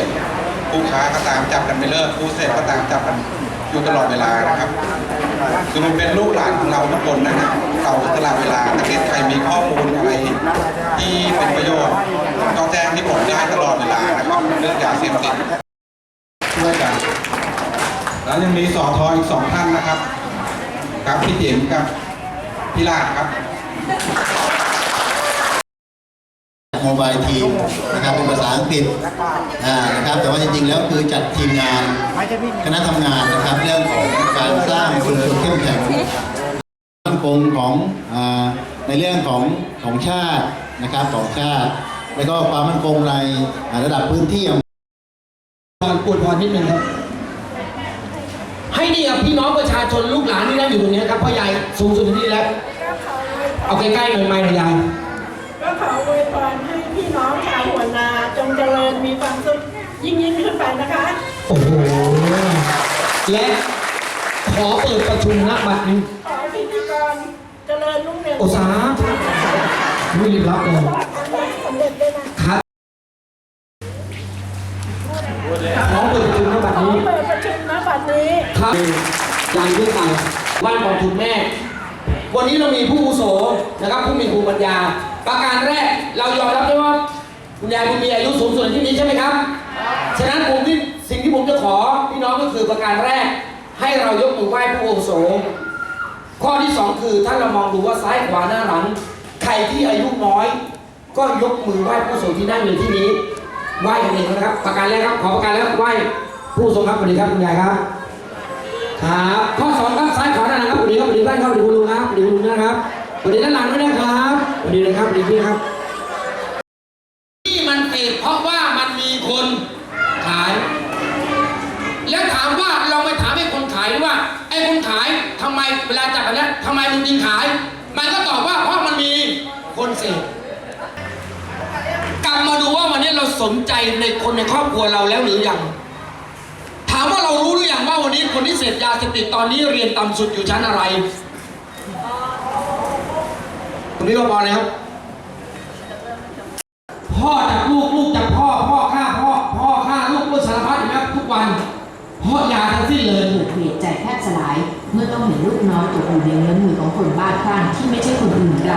ษผู้ค้าก็ตามจับกันไม่เลิกผู้เสพก็ตามจับกันอยู่ตลอดเวลานะครับ คือมันเป็นลูกหลานของเราทุกคนนะครับเราตลอดเวลาประเทศไทยมีข้อมูลอะไรที่เป็นประโยชน์ต้องแจ้งที่ผมได้ตลอดเวลานะครับเรื่องยาเสพติดช่วยกันแล้วยังมีสอทออีกสองท่านนะครับ ครับพี่เจ๋งครับพี่ลาดครับ โมบายทีมนะครับเป็นภาษาอังกฤษนะครับแต่ว่าจริงๆแล้วคือจัดทีมงานคณะทำงานนะครับ เรื่องของการสร้างชุมชนเข้มแข็งมั่นคงของอในเรื่องของของชาตินะครับของชาติ แล้วก็ความมั่นคงในระดับพื้นที่พรปวดพรนิดนึงครับให้นี่กับพี่น้องประชาชนลูกหลานที่นั่งอยู่ตรงนี้ครับพ่อใหญ่สูงสุดที่นี่แล้ว เอาใกล้ๆหน่อยไม้หน่อยยายก็ขออวย พรให้พี่น้องชาวหัวนาจงเจริญมีความสุขยิ่งยิ่งขึ้นไปนะคะ โอ้โห และขอเปิดประชุมณบัดนี้ ขอให้พิธีกรเจริญรุ่งเรืองโอสาไม่รีบรับเลยสำเร็จด้วยนะ ครับขอเปิดประชุมณบัดขอนี้ เปิดประชุมณบัดนี้ ครับยายด้วยกันบ้านของคุณแม่ วันนี้เรามีผู้อาวุโสนะครับผู้มีภูมิปัญญา ประการแรกเรายอมรับได้ว่าคุณยายคุณมีอายุสูงสุดในที่นี้ใช่ไหมครับฉะนั้นผมที่สิ่งที่ผมจะขอพี่น้องก็คือประการแรก ให้เรายกมือไหว้ผู้อาวุโสข้อที่สองคือถ้าเรามองดูว่าซ้ายขวาหน้าหลัง ใครที่อายุน้อย ก็ยกมือไหว้ผู้สูงที่นั่งอยู่ที่นี้ไหว้กันเองนะครับ ประการแรกครับขอประการแรกไหว้ผู้ทรงครับสวัสดีครับคุณยายครับครับข้อสองครับซ้ายขวาด้านหลังครับสวัสดีครับสวัสดีบ้านครับสวัสดีคุณลุงครับสวัสดีคุณลุงนะครับสวัสดีด้านหลังด้วย นะครับดีที่ครับ ที่มันเกิดเพราะว่ามันมีคนขาย แล้วถามว่าเราไปถามไอ้คนขายว่าไอ้คนขายทำไมเวลาจับแบบนี้ทำไมมึงจึงขาย มันก็ตอบว่าเพราะมันมีคนเสพกลับมาดูว่าวันนี้เราสนใจในคนในครอบครัวเราแล้วหรือยังถามว่าเรารู้หรือยังว่าวันนี้คนที่เสพยาเสพติดตอนนี้เรียนต่ำสุดอยู่ชั้นอะไร คนนี้เราบอลนะครับ พ่อจับลูกลูกจับพ่อ พ่อฆ่าพ่อ พ่อฆ่าลูกลูกสารพัดนะครับทุกวันเพราะยาทั้งสิ้นเลย เกิดเกลียใจแทบสลาย เมื่อต้องเห็นลูกน้อยตกอยู่ในเงื้อมือของคนบ้าคลั่งที่ไม่ใช่คนอื่นใด